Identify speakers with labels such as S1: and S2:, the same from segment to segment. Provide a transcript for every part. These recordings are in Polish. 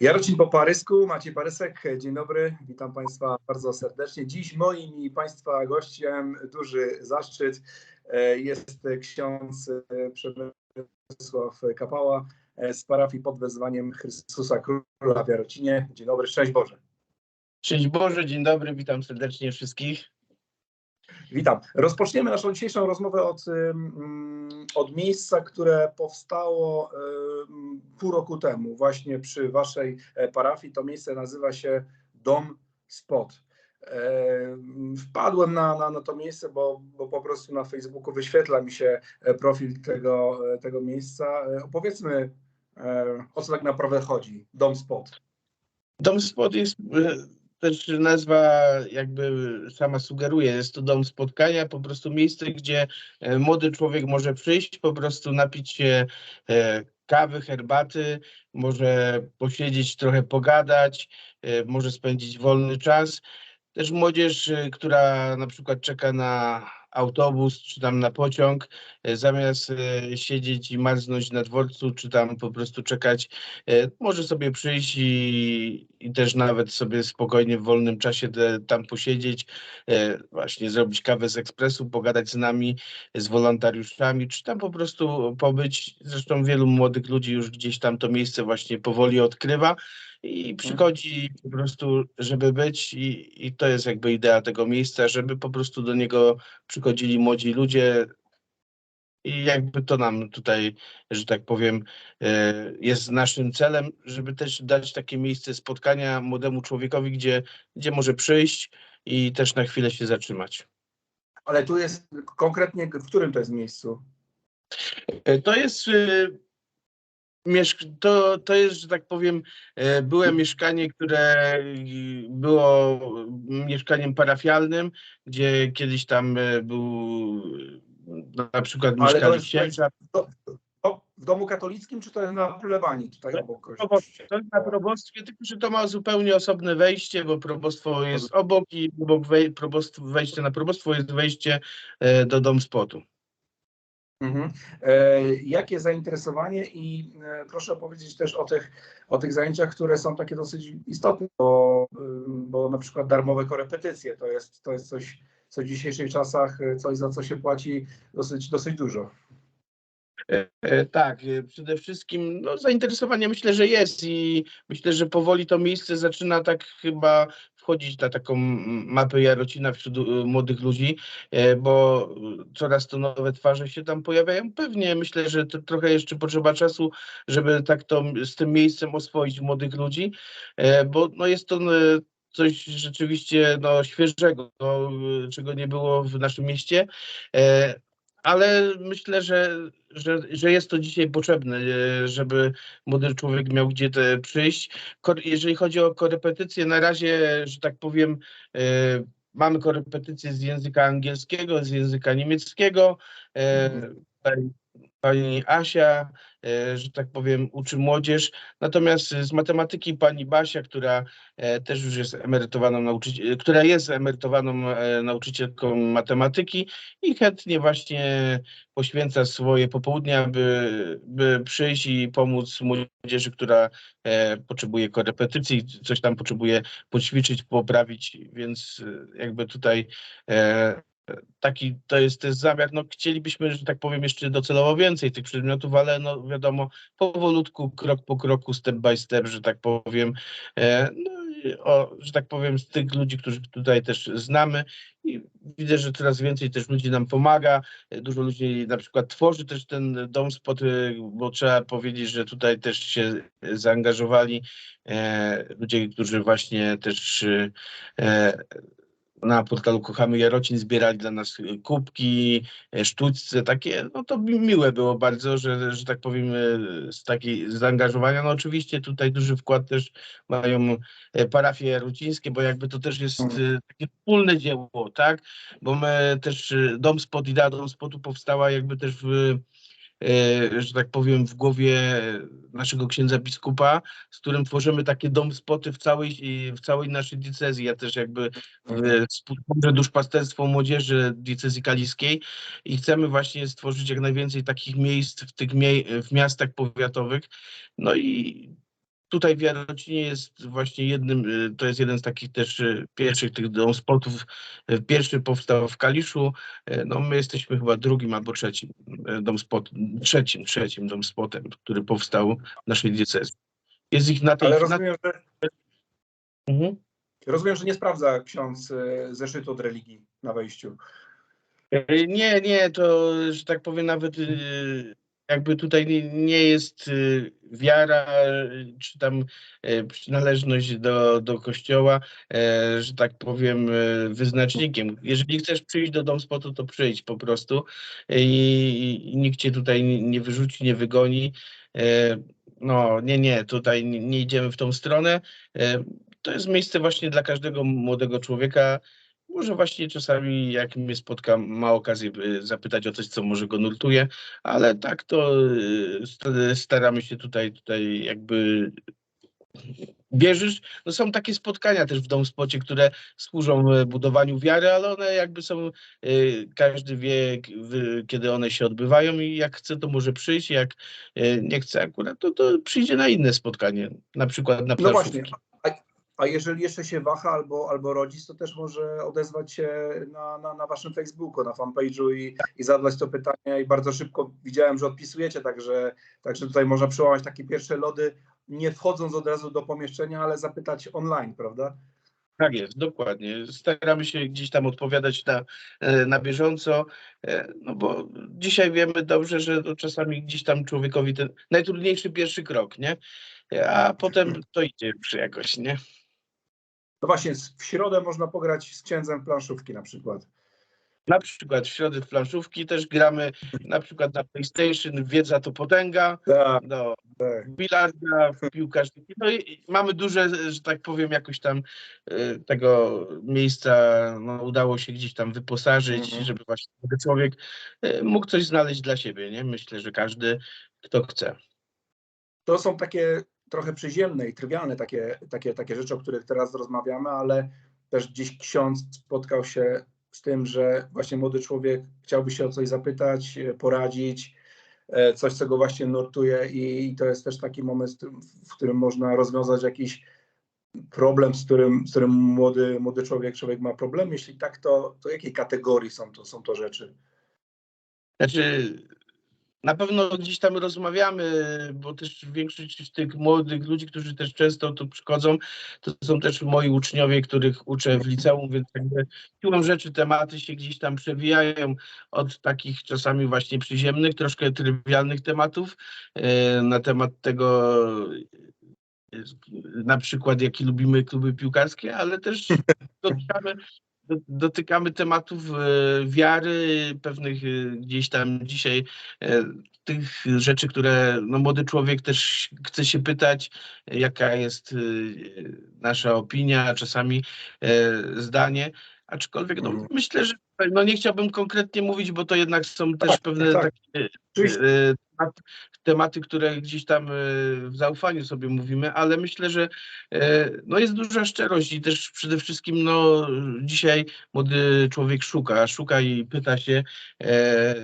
S1: Jarocin po parysku, Maciej Parysek, dzień dobry, witam Państwa bardzo serdecznie. Dziś moim i Państwa gościem duży zaszczyt e, jest ksiądz e, Przemysław Kapała e, z parafii pod wezwaniem Chrystusa Króla w Jarocinie. Dzień dobry, szczęść Boże.
S2: Szczęść Boże, dzień dobry, witam serdecznie wszystkich.
S1: Witam. Rozpoczniemy naszą dzisiejszą rozmowę od, od miejsca, które powstało pół roku temu, właśnie przy Waszej e, parafii. To miejsce nazywa się Dom Spot. Em, Wpadłem na, na, na to miejsce, bo, bo po prostu na Facebooku wyświetla mi się e, profil tego, e, tego miejsca. E, Opowiedzmy, e, o co tak naprawdę chodzi. Dom Spot.
S2: Dom Spot jest e, też nazwa, jakby sama sugeruje, jest to dom spotkania, po prostu miejsce, gdzie e, młody człowiek może przyjść, po prostu napić się e, kawy, herbaty, może posiedzieć, trochę pogadać, e, może spędzić wolny czas. Też młodzież, która na przykład czeka na autobus czy tam na pociąg, zamiast siedzieć i marznąć na dworcu, czy tam po prostu czekać, może sobie przyjść i, i też nawet sobie spokojnie w wolnym czasie te, tam posiedzieć, e, właśnie zrobić kawę z ekspresu, pogadać z nami, z wolontariuszami, czy tam po prostu pobyć. Zresztą wielu młodych ludzi już gdzieś tam to miejsce właśnie powoli odkrywa i przychodzi po prostu, żeby być i, i to jest jakby idea tego miejsca, żeby po prostu do niego przychodzili młodzi ludzie i jakby to nam tutaj, że tak powiem, e, jest naszym celem, żeby też dać takie miejsce spotkania młodemu człowiekowi, gdzie, gdzie może przyjść i też na chwilę się zatrzymać.
S1: Ale tu jest konkretnie, w którym to jest miejscu?
S2: E, To jest, e, to, to jest, że tak powiem, byłe mieszkanie, które było mieszkaniem parafialnym, gdzie kiedyś tam był na przykład
S1: Ale to
S2: mieszkali
S1: jest-
S2: księża.
S1: To, to w domu katolickim, czy to jest na Plebanii, tutaj obok?
S2: To jest na probostwie, tylko że to ma zupełnie osobne wejście, bo probostwo jest obok i obok wej, probostw, wejście na probostwo jest wejście e, do dom spotu.
S1: Mhm. E, jakie zainteresowanie i e, proszę opowiedzieć też o tych, o tych zajęciach, które są takie dosyć istotne, bo, bo na przykład darmowe korepetycje to jest, to jest coś, co w dzisiejszych czasach, e, coś za co się płaci dosyć, dosyć dużo.
S2: E, e, Tak, przede wszystkim no, zainteresowanie myślę, że jest i myślę, że powoli to miejsce zaczyna tak chyba wchodzić na taką mapę Jarocina wśród młodych ludzi, bo coraz to nowe twarze się tam pojawiają. Pewnie myślę, że trochę jeszcze potrzeba czasu, żeby tak to z tym miejscem oswoić młodych ludzi, bo no, jest to coś rzeczywiście no, świeżego, no, czego nie było w naszym mieście. E, ale myślę, że, że, że jest to dzisiaj potrzebne, e, żeby młody człowiek miał gdzie te przyjść. Jeżeli chodzi o korepetycje, na razie, że tak powiem, e, mamy korepetycje z języka angielskiego, z języka niemieckiego. Tutaj Pani Asia, e, że tak powiem, uczy młodzież. Natomiast z matematyki pani Basia, która e, też już jest emerytowaną nauczycielką, która jest emerytowaną e, nauczycielką matematyki i chętnie właśnie poświęca swoje popołudnia, by, by przyjść i pomóc młodzieży, która e, potrzebuje korepetycji, coś tam potrzebuje poćwiczyć, poprawić, więc e, jakby tutaj e, taki to jest też zamiar. No, chcielibyśmy, że tak powiem, jeszcze docelowo więcej tych przedmiotów, ale no wiadomo, powolutku, krok po kroku, step by step, że tak powiem. E, no, o, że tak powiem, z tych ludzi, których tutaj też znamy i widzę, że coraz więcej też ludzi nam pomaga. E, Dużo ludzi na przykład tworzy też ten dom spot, e, bo trzeba powiedzieć, że tutaj też się zaangażowali e, ludzie, którzy właśnie też e, na portalu Kochamy Jarocin zbierali dla nas y, kubki, e, sztućce, takie, no to mi- miłe było bardzo, że, że tak powiem, e, z takiej zaangażowania. No oczywiście tutaj duży wkład też mają parafie jarocińskie, bo jakby to też jest takie wspólne dzieło, tak? Bo my też, Dom Spot, idea Dom Spotu powstała jakby też w że tak powiem, w głowie naszego księdza biskupa, z którym tworzymy takie dom spoty w całej, w całej naszej diecezji. Ja też jakby w wspólnocie duszpasterstwo młodzieży diecezji kaliskiej i chcemy właśnie stworzyć jak najwięcej takich miejsc w tych mie- w miastach powiatowych. No i tutaj w Jarocinie jest właśnie jednym, y, to jest jeden z takich też y, pierwszych tych dom spotów. Y, Pierwszy powstał w Kaliszu, no my jesteśmy chyba drugim albo trzecim dom spot, trzecim, trzecim dom spotem, który powstał w naszej diecezji. Jest ich na tej...
S1: Ale
S2: na,
S1: rozumiem, że,
S2: Mhm.
S1: rozumiem, że nie sprawdza ksiądz zeszytu od religii na wejściu.
S2: Nie, nie, to, że tak powiem, nawet jakby tutaj nie, jest y, wiara, y, czy tam e, przynależność do, do kościoła, e, że tak powiem, e, wyznacznikiem. Jeżeli chcesz przyjść do Dom Spotu, to przyjdź po prostu i, i nikt cię tutaj nie, wyrzuci, nie wygoni. E, No, nie, nie, tutaj nie, nie idziemy w tą stronę. E, To jest miejsce właśnie dla każdego młodego człowieka, może właśnie czasami, jak mnie spotka, ma okazję zapytać o coś, co może go nurtuje, ale tak to y, sta- staramy się tutaj, tutaj jakby wierzysz. No są takie spotkania też w Domspocie, które służą e, budowaniu wiary, ale one jakby są, y, każdy wie, kiedy one się odbywają i jak chce, to może przyjść, jak y, nie chce akurat, to, to przyjdzie na inne spotkanie, na przykład na
S1: No właśnie. A, jeżeli jeszcze się waha albo, albo rodzic, to też może odezwać się na, na, na waszym Facebooku, na fanpage'u i, i zadać to pytanie i bardzo szybko widziałem, że odpisujecie, także, także tutaj można przełamać takie pierwsze lody, nie wchodząc od razu do pomieszczenia, ale zapytać online, prawda?
S2: Tak jest, dokładnie. Staramy się gdzieś tam odpowiadać na, e, na bieżąco, e, no bo dzisiaj wiemy dobrze, że to czasami gdzieś tam człowiekowi ten najtrudniejszy pierwszy krok, nie? A potem to idzie już jakoś, nie?
S1: No właśnie, w środę można pograć z księdzem planszówki na przykład.
S2: Na przykład w środę w planszówki też gramy na przykład na PlayStation, wiedza to potęga,
S1: Tak,
S2: no,
S1: tak.
S2: bilarda, w piłkarzyki. No i mamy duże, że tak powiem, jakoś tam e, tego miejsca no, udało się gdzieś tam wyposażyć,
S1: Mhm.
S2: żeby właśnie człowiek e, mógł coś znaleźć dla siebie, nie? Myślę, że każdy, kto chce.
S1: To są takie trochę przyziemne i trywialne takie, takie, takie rzeczy, o których teraz rozmawiamy, ale też gdzieś ksiądz spotkał się z tym, że właśnie młody człowiek chciałby się o coś zapytać, e, poradzić, e, coś, co go właśnie nurtuje i, to jest też taki moment, w którym można rozwiązać jakiś problem, z którym, z którym młody, młody człowiek, człowiek ma problem. Jeśli tak, to, to jakiej kategorii są to, są to rzeczy?
S2: Znaczy, na pewno gdzieś tam rozmawiamy, bo też większość z tych młodych ludzi, którzy też często tu przychodzą, to są też moi uczniowie, których uczę w liceum, więc jakby siłą rzeczy tematy się gdzieś tam przewijają od takich czasami właśnie przyziemnych, troszkę trywialnych tematów e, na temat tego, e, na przykład jakie lubimy kluby piłkarskie, ale też dotykamy, do- dotykamy tematów e, wiary, pewnych e, gdzieś tam dzisiaj e, tych rzeczy, które no, młody człowiek też chce się pytać, jaka jest nasza opinia, czasami zdanie. Aczkolwiek no,
S1: Mhm.
S2: myślę, że no, nie chciałbym konkretnie mówić, bo to jednak są też
S1: Tak,
S2: pewne
S1: tak.
S2: takie
S1: Oczywiście.
S2: E, temat- tematy, które gdzieś tam e, w zaufaniu sobie mówimy, ale myślę, że e, no jest duża szczerość i też przede wszystkim no dzisiaj młody człowiek szuka, szuka i pyta się e,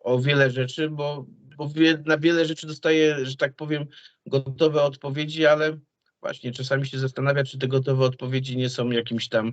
S2: o wiele rzeczy, bo, bo wie, na wiele rzeczy dostaje, że tak powiem, gotowe odpowiedzi, ale właśnie czasami się zastanawia, czy te gotowe odpowiedzi nie są jakimś tam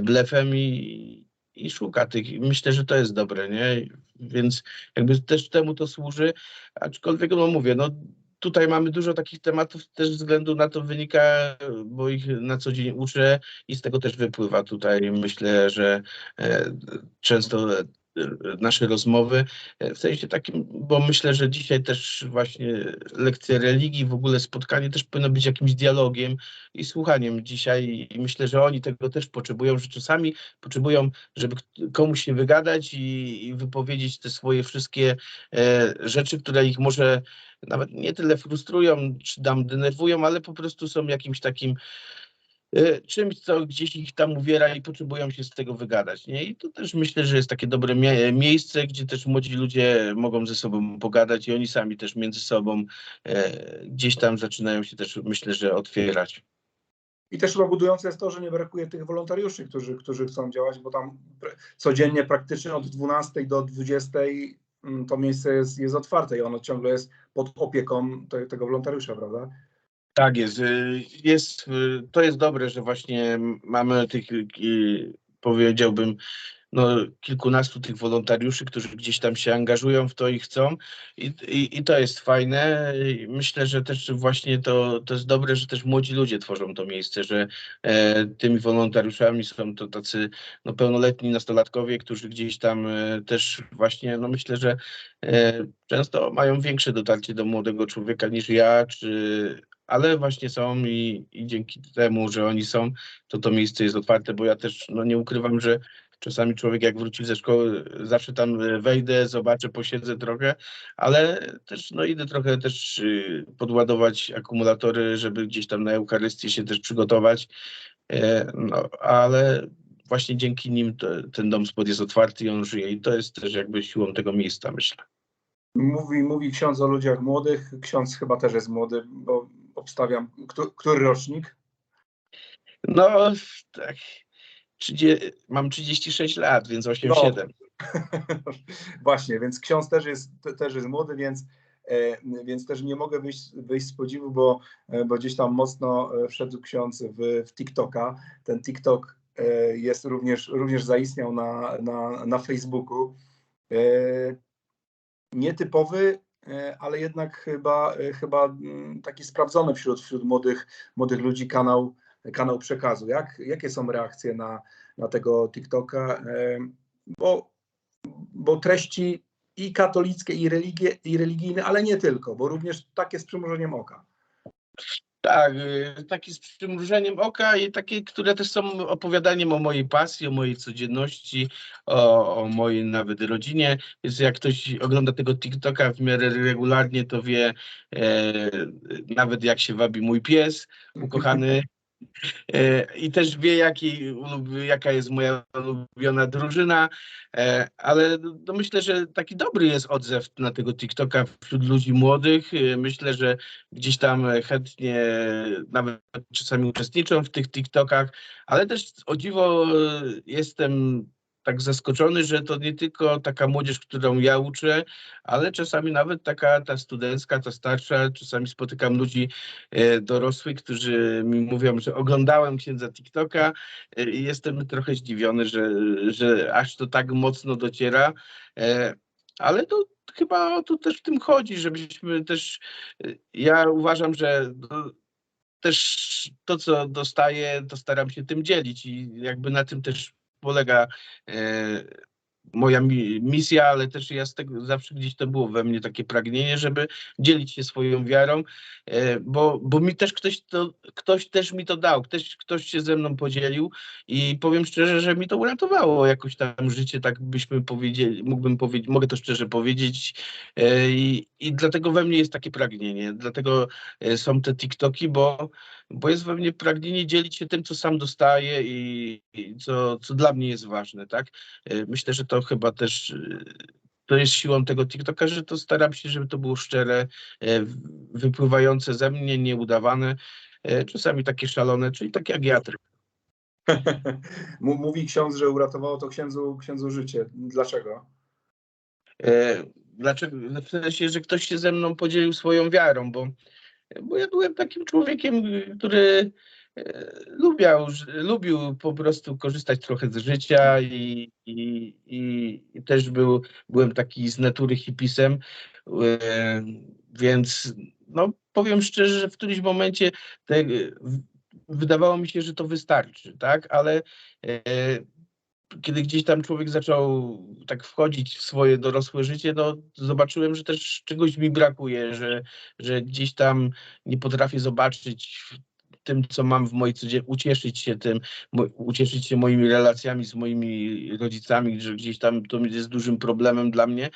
S2: blefem i, i szuka tych. Myślę, że to jest dobre, nie? Więc jakby też temu to służy, aczkolwiek no mówię, no tutaj mamy dużo takich tematów, też względu na to wynika, bo ich na co dzień uczę i z tego też wypływa tutaj, myślę, że e, często e, nasze rozmowy, e, w sensie takim, bo myślę, że dzisiaj też właśnie lekcje religii, w ogóle spotkanie też powinno być jakimś dialogiem i słuchaniem. Dzisiaj i myślę, że oni tego też potrzebują, że czasami potrzebują, żeby komuś się wygadać i, i wypowiedzieć te swoje wszystkie e, rzeczy, które ich może nawet nie tyle frustrują, czy tam denerwują, ale po prostu są jakimś takim czymś, co gdzieś ich tam uwiera i potrzebują się z tego wygadać. Nie? I to też myślę, że jest takie dobre mie- miejsce, gdzie też młodzi ludzie mogą ze sobą pogadać i oni sami też między sobą e, gdzieś tam zaczynają się też, myślę, że otwierać.
S1: I też chyba budujące jest to, że nie brakuje tych wolontariuszy, którzy, którzy chcą działać, bo tam codziennie praktycznie od 12 do 20 mm, to miejsce jest, jest otwarte i ono ciągle jest pod opieką te, tego wolontariusza, prawda?
S2: Tak jest. y, jest. y, To jest dobre, że właśnie mamy tych, y, powiedziałbym, no, kilkunastu tych wolontariuszy, którzy gdzieś tam się angażują w to i chcą. I, i, i to jest fajne. Myślę, że też właśnie to, to jest dobre, że też młodzi ludzie tworzą to miejsce, że e, tymi wolontariuszami są to tacy no, pełnoletni nastolatkowie, którzy gdzieś tam e, też właśnie, no myślę, że e, często mają większe dotarcie do młodego człowieka niż ja, czy, ale właśnie są i, i dzięki temu, że oni są, to to miejsce jest otwarte, bo ja też no, nie ukrywam, że czasami człowiek jak wróci ze szkoły, zawsze tam wejdę, zobaczę, posiedzę trochę, ale też no, idę trochę też y, podładować akumulatory, żeby gdzieś tam na Eucharystię się też przygotować, E, no, ale właśnie dzięki nim to, ten dom spod jest otwarty i on żyje i to jest też jakby siłą tego miejsca, myślę.
S1: Mówi, mówi ksiądz o ludziach młodych. Ksiądz chyba też jest młody, bo obstawiam. Któ- Który rocznik?
S2: No, tak. 30, mam 36 lat, więc 8-7.
S1: Właśnie, więc ksiądz też jest, te- też jest młody, więc, e, więc też nie mogę wyjść, wyjść z podziwu, bo, e, bo gdzieś tam mocno e, wszedł ksiądz w, w TikToka. Ten TikTok jest również, również zaistniał na, na, na Facebooku. Nietypowy, ale jednak chyba, e, chyba mm, taki sprawdzony wśród, wśród młodych, młodych ludzi kanał, kanał przekazu. Jak, jakie są reakcje na, na tego TikToka? E, Bo bo treści i katolickie, i, religie, i religijne, ale nie tylko, bo również takie z przymrużeniem oka.
S2: Tak, y, taki z przymrużeniem oka i takie, które też są opowiadaniem o mojej pasji, o mojej codzienności, o, o mojej nawet rodzinie. Więc jak ktoś ogląda tego TikToka w miarę regularnie, to wie e, nawet jak się wabi mój pies ukochany. E, I też wie, jaki, jaka jest moja ulubiona drużyna, e, ale no myślę, że taki dobry jest odzew na tego TikToka wśród ludzi młodych. E, Myślę, że gdzieś tam chętnie nawet czasami uczestniczą w tych TikTokach, ale też o dziwo jestem tak zaskoczony, że to nie tylko taka młodzież, którą ja uczę, ale czasami nawet taka ta studencka, ta starsza, czasami spotykam ludzi e, dorosłych, którzy mi mówią, że oglądałem księdza TikToka e, jestem trochę zdziwiony, że, że aż to tak mocno dociera, e, ale to chyba o to też w tym chodzi, żebyśmy też, e, ja uważam, że no, też to, co dostaję, to staram się tym dzielić i jakby na tym też polega e, moja mi- misja, ale też ja z tego zawsze gdzieś to było we mnie takie pragnienie, żeby dzielić się swoją wiarą, e, bo, bo mi też ktoś to, ktoś też mi to dał, ktoś, ktoś się ze mną podzielił i powiem szczerze, że mi to uratowało jakoś tam życie, tak byśmy powiedzieli, mógłbym powiedzieć, mogę to szczerze powiedzieć e, i, i dlatego we mnie jest takie pragnienie, dlatego są te TikToki, bo, bo jest we mnie pragnienie dzielić się tym, co sam dostaję i, i co, co dla mnie jest ważne, tak? E, Myślę, że to chyba też e, to jest siłą tego TikToka, że to staram się, żeby to było szczere, e, wypływające ze mnie, nieudawane, czasami takie szalone, czyli tak jak ja.
S1: Mówi ksiądz, że uratowało to księdzu, księdzu życie. Dlaczego?
S2: Dlaczego? W sensie, że ktoś się ze mną podzielił swoją wiarą, bo, bo ja byłem takim człowiekiem, który e, lubiał, lubił po prostu korzystać trochę z życia i, i, i, też był, byłem taki z natury hipisem, e, więc no, powiem szczerze, że w którymś momencie te, wydawało mi się, że to wystarczy, tak, ale e, kiedy gdzieś tam człowiek zaczął tak wchodzić w swoje dorosłe życie, no zobaczyłem, że też czegoś mi brakuje, że, że gdzieś tam nie potrafię zobaczyć tym, co mam w mojej codzienności, ucieszyć się tym, ucieszyć się moimi relacjami z moimi rodzicami, że gdzieś tam to jest dużym problemem dla mnie.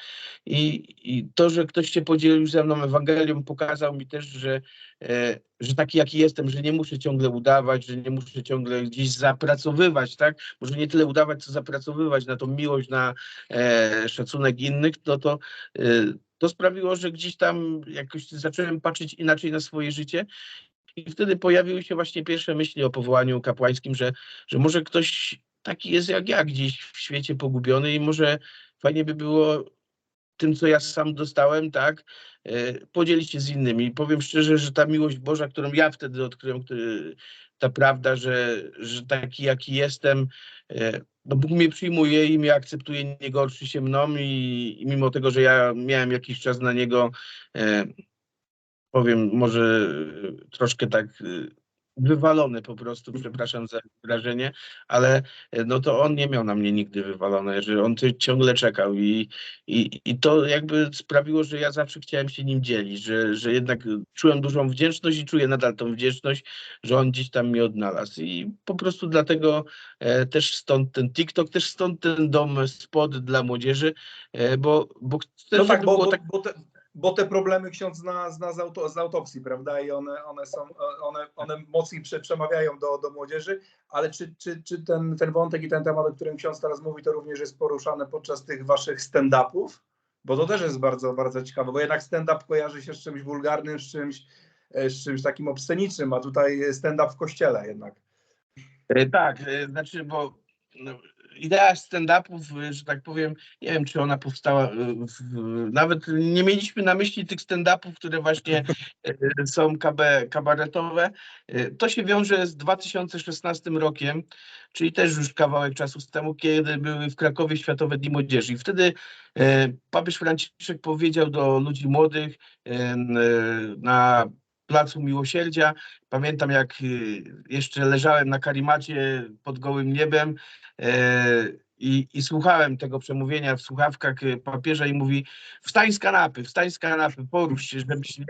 S2: I, I to, że ktoś się podzielił ze mną Ewangelią, pokazał mi też, że, e, że taki jaki jestem, że nie muszę ciągle udawać, że nie muszę ciągle gdzieś zapracowywać, tak? Może nie tyle udawać, co zapracowywać na tą miłość, na e, szacunek innych, no to, e, to sprawiło, że gdzieś tam jakoś zacząłem patrzeć inaczej na swoje życie. I wtedy pojawiły się właśnie pierwsze myśli o powołaniu kapłańskim, że, że może ktoś taki jest jak ja gdzieś w świecie pogubiony i może fajnie by było tym, co ja sam dostałem, tak, e, podzielić się z innymi. Powiem szczerze, że ta miłość Boża, którą ja wtedy odkryłem, który, ta prawda, że, że taki jaki jestem, e, no Bóg mnie przyjmuje i mnie akceptuje, nie gorszy się mną i, i mimo tego, że ja miałem jakiś czas na niego, e, powiem może e, troszkę tak e, wywalony po prostu, przepraszam za wyrażenie, ale e, no to on nie miał na mnie nigdy wywalone, że on ciągle czekał i, i, i to jakby sprawiło, że ja zawsze chciałem się nim dzielić, że, że jednak czułem dużą wdzięczność i czuję nadal tą wdzięczność, że on gdzieś tam mnie odnalazł. I po prostu dlatego e, też stąd ten TikTok, też stąd ten dom spod dla młodzieży, e, bo, bo chcę,
S1: No tak, bo,
S2: tak
S1: bo, te, bo te problemy ksiądz zna, zna z, auto, z autopsji, prawda? I one, one są, one, one mocniej prze, przemawiają do, do młodzieży, ale czy, czy, czy ten, ten wątek i ten temat, o którym ksiądz teraz mówi, to również jest poruszane podczas tych waszych stand-upów? Bo to też jest bardzo, bardzo ciekawe, bo jednak stand-up kojarzy się z czymś wulgarnym, z czymś, e, z czymś takim obscenicznym, a tutaj stand-up w kościele jednak.
S2: E, Tak, e, znaczy, bo no, idea stand-upów, e, że tak powiem, nie wiem, czy ona powstała, e, w, nawet nie mieliśmy na myśli tych stand-upów, które właśnie e, są kabe, kabaretowe. To się wiąże z 2016 rokiem, czyli też już kawałek czasu temu, kiedy były w Krakowie Światowe Dni Młodzieży. I wtedy papież Franciszek powiedział do ludzi młodych na Placu Miłosierdzia, Pamiętam, jak y, jeszcze leżałem na karimacie pod gołym niebem e, i, i słuchałem tego przemówienia w słuchawkach y, papieża i mówi wstań z kanapy, wstań z kanapy, porusz się, żebyś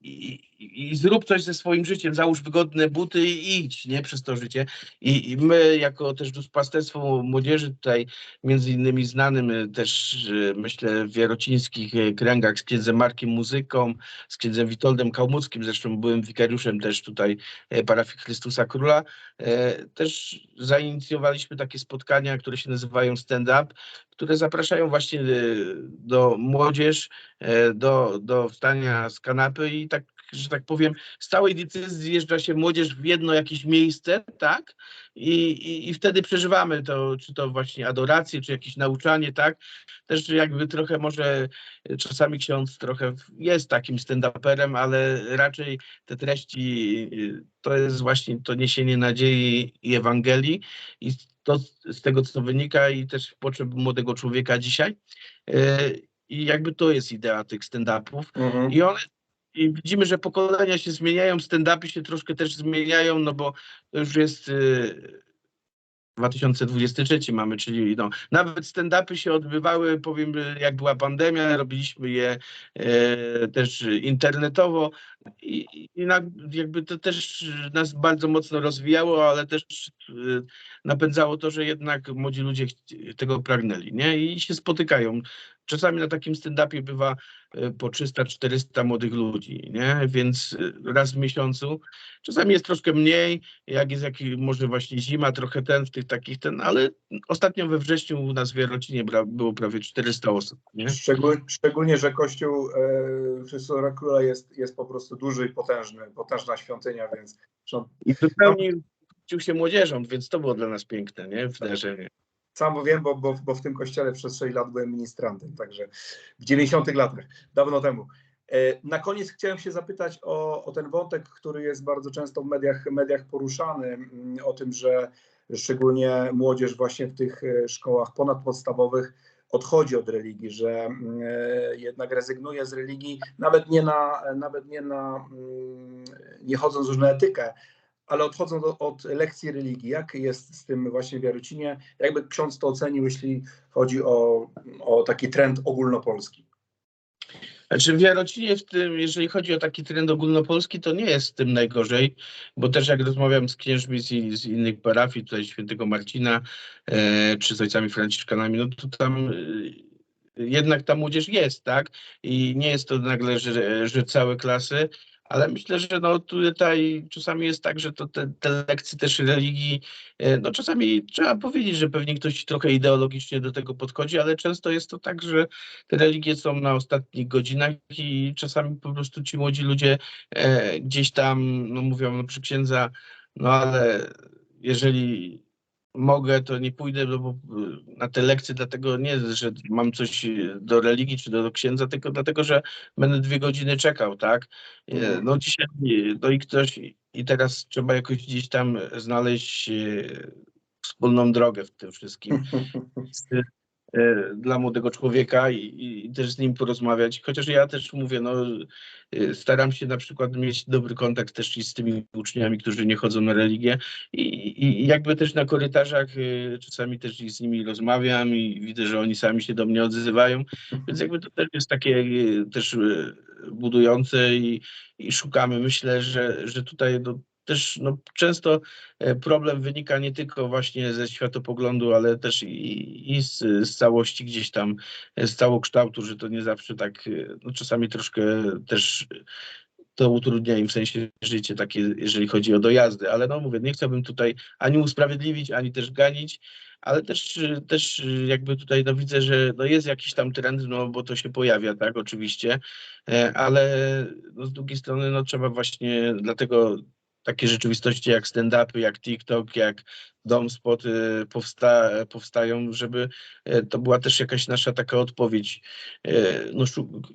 S2: i, i, zrób coś ze swoim życiem, załóż wygodne buty i idź, nie, przez to życie. I, i my, jako też duszpasterstwo młodzieży tutaj, między innymi znanym y, też, y, myślę, w jarocińskich y, kręgach z księdzem Markiem Muzyką, z księdzem Witoldem Kałmuckim, zresztą byłem wikariuszem też tutaj e, parafii Chrystusa Króla. E, Też zainicjowaliśmy takie spotkania, które się nazywają stand-up, które zapraszają właśnie e, do młodzież, e, do, do wstania z kanapy i że tak powiem, z całej diecezji zjeżdża się młodzież w jedno jakieś miejsce, tak? I, i, i wtedy przeżywamy to, czy to właśnie adorację, czy jakieś nauczanie, tak? Też jakby trochę może czasami ksiądz trochę jest takim stand-uperem, ale raczej te treści y, to jest właśnie to niesienie nadziei i Ewangelii i to z tego, co wynika i też potrzeb młodego człowieka dzisiaj. Y, I jakby to jest idea tych stand-upów. I one i widzimy, że pokolenia się zmieniają, stand-upy się troszkę też zmieniają, no bo to już jest y, 2023 mamy, czyli no, nawet stand-upy się odbywały, powiem, jak była pandemia, robiliśmy je e, też internetowo i, i na, jakby to też nas bardzo mocno rozwijało, ale też e, napędzało to, że jednak młodzi ludzie tego pragnęli, nie? I się spotykają. Czasami na takim stand-upie bywa po 300-400 młodych ludzi, nie? Więc e, raz w miesiącu. Czasami jest troszkę mniej, jak jest jaki, może właśnie zima, trochę ten, w tych takich ten, ale ostatnio we wrześniu u nas w Jarocinie było prawie 400 osób, nie?
S1: Szczegól, szczególnie, że Kościół e, Chrystusa Króla jest, jest po prostu duży i potężny, potężna świątynia, więc
S2: I wypełnił się młodzieżą, więc to było dla nas piękne, nie? Wydarzenie.
S1: Sam wiem, bo, bo, bo w tym kościele przez 6 lat byłem ministrantem, także w 90 latach, dawno temu. E, Na koniec chciałem się zapytać o, o ten wątek, który jest bardzo często w mediach, mediach poruszany, mm, o tym, że szczególnie młodzież właśnie w tych e, szkołach ponadpodstawowych odchodzi od religii, że mm, e, jednak rezygnuje z religii, nawet nie na, nawet nie na, mm, nie chodząc już na etykę, ale odchodzą do, od lekcji religii. Jak jest z tym właśnie w Jarocinie? Jakby ksiądz to ocenił, jeśli chodzi o, o taki trend ogólnopolski?
S2: Znaczy w Jarocinie, w tym, jeżeli chodzi o taki trend ogólnopolski, to nie jest z tym najgorzej, bo też jak rozmawiam z księżmi z, z innych parafii, tutaj świętego Marcina, e, czy z ojcami franciszkanami, no to tam e, jednak ta młodzież jest, tak? I nie jest to nagle, że, że całe klasy, ale myślę, że no tutaj czasami jest tak, że to te, te lekcje też religii, e, no czasami trzeba powiedzieć, że pewnie ktoś trochę ideologicznie do tego podchodzi, ale często jest to tak, że te religie są na ostatnich godzinach i czasami po prostu ci młodzi ludzie e, gdzieś tam no mówią no przy księdza, no ale jeżeli mogę, to nie pójdę no bo y, na te lekcje, dlatego nie, że mam coś y, do religii czy do księdza, tylko dlatego, że będę dwie godziny czekał, tak? Y,
S1: Mhm.
S2: No dzisiaj, no i ktoś, i teraz trzeba jakoś gdzieś tam znaleźć wspólną drogę w tym wszystkim dla młodego człowieka i, i- też z nim porozmawiać. Chociaż ja też mówię, no e, staram się na przykład mieć dobry kontakt też i z tymi uczniami, którzy nie chodzą na religię i, i jakby też na korytarzach e, czasami też i z nimi rozmawiam i widzę, że oni sami się do mnie odzywają, więc jakby to też jest takie też budujące i, i szukamy. Myślę, że, że tutaj no, też no, często e, problem wynika nie tylko właśnie ze światopoglądu, ale też i, i z, z całości gdzieś tam, e, z całokształtu, że to nie zawsze tak, e, no czasami troszkę też to utrudnia im w sensie życie takie, jeżeli chodzi o dojazdy, ale no mówię, nie chciałbym tutaj ani usprawiedliwić, ani też ganić, ale też, też jakby tutaj no widzę, że no jest jakiś tam trend, no bo to się pojawia, tak, oczywiście, ale no z drugiej strony no trzeba właśnie dlatego takie rzeczywistości jak stand-upy, jak TikTok, jak Domspot y, powsta, powstają, żeby e, to była też jakaś nasza taka odpowiedź. E, No,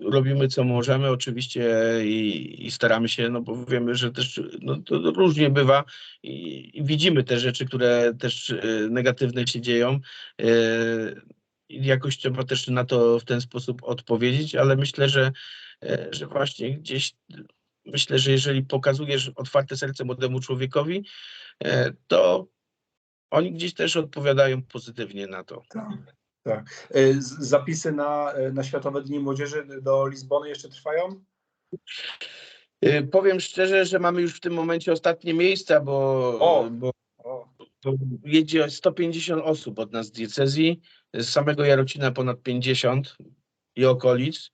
S2: robimy co możemy oczywiście i, i staramy się, no bo wiemy, że też no, to różnie bywa i, i widzimy te rzeczy, które też e, negatywne się dzieją. Jakoś trzeba też na to w ten sposób odpowiedzieć, ale myślę, że, że właśnie gdzieś myślę, że jeżeli pokazujesz otwarte serce młodemu człowiekowi, e, to oni gdzieś też odpowiadają pozytywnie na to.
S1: Tak, tak. E, Zapisy na, e, na Światowe Dni Młodzieży do Lizbony jeszcze trwają?
S2: Powiem szczerze, że mamy już w tym momencie ostatnie miejsca, bo,
S1: O!
S2: bo,
S1: O,
S2: bo jedzie 150 osób od nas z diecezji, z samego Jarocina ponad 50 i okolic,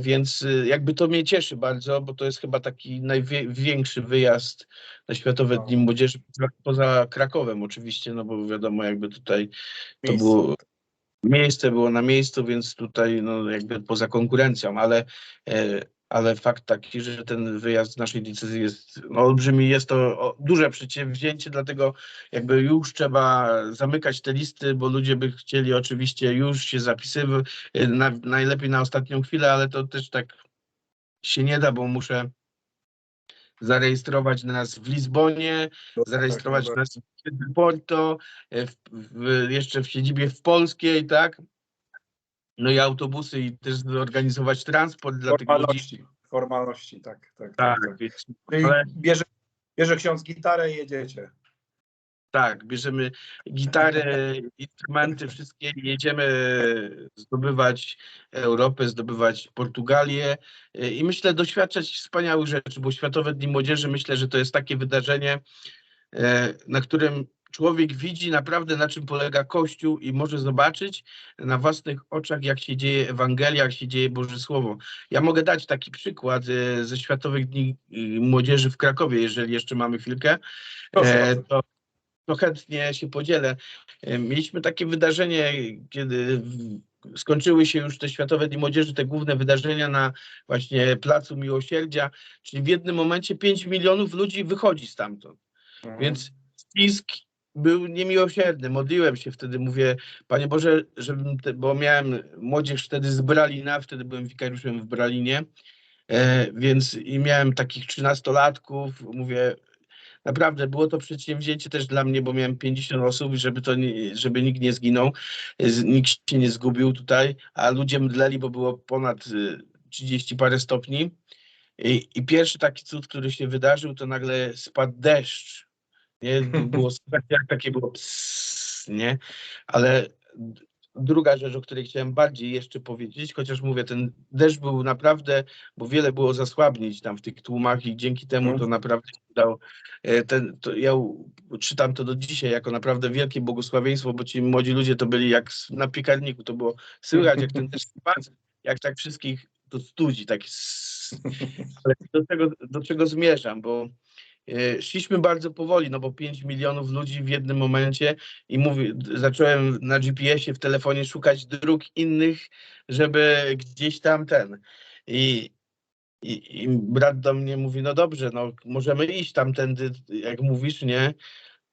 S2: więc e, jakby to mnie cieszy bardzo, bo to jest chyba taki największy wyjazd na Światowe
S1: No.
S2: Dni Młodzieży, poza, Krakowem oczywiście, no bo wiadomo jakby tutaj to było miejsce było na miejscu, więc tutaj no jakby poza konkurencją, ale, e, ale fakt taki, że ten wyjazd z naszej decyzji jest no, olbrzymi, jest to duże przedsięwzięcie, dlatego jakby już trzeba zamykać te listy, bo ludzie by chcieli oczywiście już się zapisywać, na, najlepiej na ostatnią chwilę, ale to też tak się nie da, bo muszę zarejestrować nas w Lizbonie, zarejestrować
S1: tak,
S2: nas w Porto, e, w, w, jeszcze w siedzibie w Polskiej, tak? No i autobusy i też zorganizować transport dla tych ludzi.
S1: Formalności, tak, tak.
S2: Tak,
S1: tak. Czyli
S2: ale-
S1: bierze, bierze ksiądz gitarę i jedziecie.
S2: tak, bierzemy gitarę, instrumenty, wszystkie i jedziemy zdobywać Europę, zdobywać Portugalię i myślę doświadczać wspaniałych rzeczy, bo Światowe Dni Młodzieży myślę, że to jest takie wydarzenie, e, na którym człowiek widzi naprawdę na czym polega Kościół i może zobaczyć na własnych oczach, jak się dzieje Ewangelia, jak się dzieje Boże Słowo. Ja mogę dać taki przykład e, ze Światowych Dni y, Młodzieży w Krakowie, jeżeli jeszcze mamy chwilkę.
S1: Proszę
S2: E, to, to chętnie się podzielę. E, Mieliśmy takie wydarzenie, kiedy skończyły się już te Światowe Dni Młodzieży, te główne wydarzenia na właśnie Placu Miłosierdzia, czyli w jednym momencie 5 milionów ludzi wychodzi stamtąd.
S1: Mhm.
S2: Więc ścisk był niemiłosierny. Modliłem się wtedy, mówię, Panie Boże, żebym, te, bo miałem młodzież wtedy z Bralina, wtedy byłem wikariuszem w Bralinie, e, więc i miałem takich trzynastolatków, mówię, naprawdę było to przedsięwzięcie też dla mnie, bo miałem 50 osób, żeby to nie, żeby nikt nie zginął, nikt się nie zgubił tutaj, a ludzie mdleli, bo było ponad y, 30 parę stopni. I, I pierwszy taki cud, który się wydarzył, to nagle spadł deszcz. Nie? Było słychać, jak takie było psss, nie? Ale druga rzecz, o której chciałem bardziej jeszcze powiedzieć, chociaż mówię, ten deszcz był naprawdę, bo wiele było zasłabnić tam w tych tłumach i dzięki temu to
S1: Mhm.
S2: naprawdę się udało. E, Ten, to ja czytam to do dzisiaj jako naprawdę wielkie błogosławieństwo, bo ci młodzi ludzie to byli jak na piekarniku, to było słychać, jak ten deszcz spadł, jak tak wszystkich to studzi, tak ale do czego, do czego zmierzam, bo szliśmy bardzo powoli, no bo 5 milionów ludzi w jednym momencie i mówię, d- zacząłem na GPS-ie w telefonie szukać dróg innych, żeby gdzieś tam ten. I, i, I brat do mnie mówi, no dobrze, no możemy iść tamtędy, jak mówisz, nie?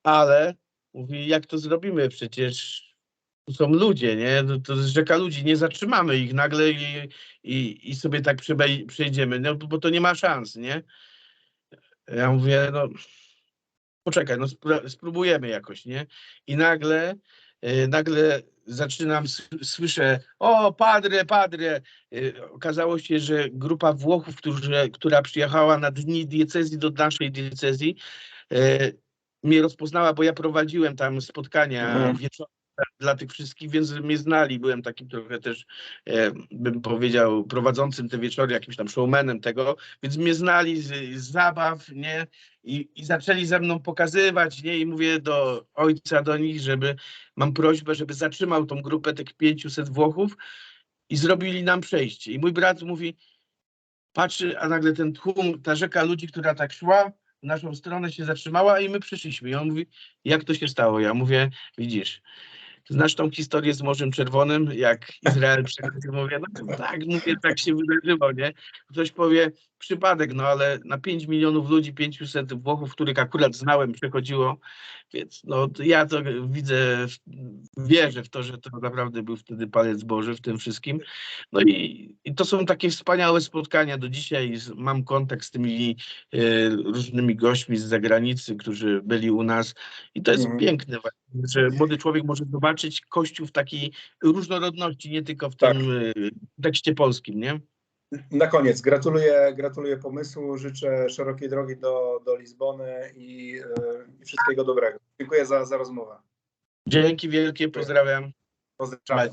S2: Ale Mówi, jak to zrobimy? Przecież tu są ludzie, nie? To, to jest rzeka ludzi, nie zatrzymamy ich nagle i, i, i sobie tak przejdziemy, no bo to nie ma szans, nie? Ja mówię, no poczekaj, no spró- spróbujemy jakoś, nie? I nagle, e, nagle zaczynam, słyszę, o, padre, padre. E, Okazało się, że grupa Włochów, którzy, która przyjechała na dni diecezji do naszej diecezji, e, mnie rozpoznała, bo ja prowadziłem tam spotkania
S1: Mhm.
S2: wieczorne dla tych wszystkich, więc mnie znali. Byłem takim trochę też, e, bym powiedział, prowadzącym te wieczory, jakimś tam showmanem tego, więc mnie znali z, z zabaw, nie? I, I zaczęli ze mną pokazywać, nie? I mówię do ojca, do nich, żeby, mam prośbę, żeby zatrzymał tą grupę tych 500 Włochów i zrobili nam przejście. I mój brat mówi, patrzy, a nagle ten tłum, ta rzeka ludzi, która tak szła, w naszą stronę się zatrzymała i my przyszliśmy. I on mówi, jak to się stało? Ja mówię, widzisz, znasz tą historię z Morzem Czerwonym, jak Izrael przechodził? Mówię, no tak, mówię, tak się wydarzyło, nie? Ktoś powie, przypadek, no ale na 5 milionów ludzi, 500 Włochów, których akurat znałem, przechodziło, więc no ja to widzę, wierzę w to, że to naprawdę był wtedy palec Boży w tym wszystkim. No i, i to są takie wspaniałe spotkania do dzisiaj. Mam kontakt z tymi e, różnymi gośćmi z zagranicy, którzy byli u nas i to jest
S1: Mhm.
S2: piękne, właśnie, że młody człowiek może zobaczyć Kościół w takiej różnorodności, nie tylko w
S1: Tak.
S2: tym e, tekście polskim, nie?
S1: Na koniec gratuluję, gratuluję pomysłu, życzę szerokiej drogi do, do Lizbony i, e, i wszystkiego dobrego. Dziękuję za, za rozmowę.
S2: Dzięki wielkie, pozdrawiam.
S1: Pozdrawiam.